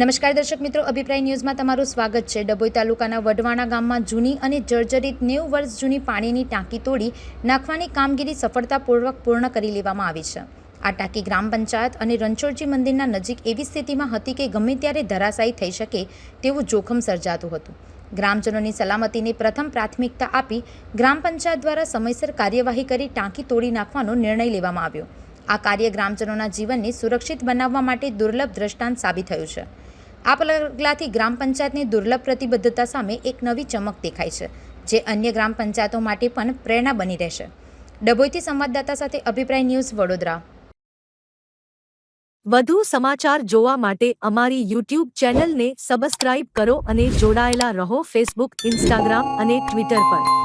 નમસ્કાર દર્શક મિત્રો, અભિપ્રાય ન્યૂઝમાં તમારું સ્વાગત છે. ડભોઈ તાલુકાના વઢવાણા ગામમાં જૂની અને જર્જરિત નેવું વર્ષ જૂની પાણીની ટાંકી તોડી નાખવાની કામગીરી સફળતાપૂર્વક પૂર્ણ કરી લેવામાં આવી છે. આ ટાંકી ગ્રામ પંચાયત અને રણછોડજી મંદિરના નજીક એવી સ્થિતિમાં હતી કે ગમે ત્યારે ધરાશાયી થઈ શકે તેવું જોખમ સર્જાતું હતું. ગ્રામજનોની સલામતીને પ્રથમ પ્રાથમિકતા આપી ગ્રામ પંચાયત દ્વારા સમયસર કાર્યવાહી કરી ટાંકી તોડી નાખવાનો નિર્ણય લેવામાં આવ્યો. આ કાર્ય ગ્રામજનોના જીવનને સુરક્ષિત બનાવવા માટે દુર્લભ દ્રષ્ટાંત સાબિત થયું છે. આ પગલાથી ગ્રામ પંચાયતની દુર્લભ પ્રતિબદ્ધતા સામે એક નવી ચમક દેખાય છે, જે અન્ય ગ્રામ પંચાયતો માટે પણ પ્રેરણા બની રહેશે. ડભોઈથી સંવાદદાતા સાથે અભિપ્રાય ન્યૂઝ વડોદરા. વધુ સમાચાર જોવા માટે અમારી યુટ્યુબ ચેનલને સબસ્ક્રાઇબ કરો અને જોડાયેલા રહો ફેસબુક, ઇન્સ્ટાગ્રામ અને ટ્વિટર પર.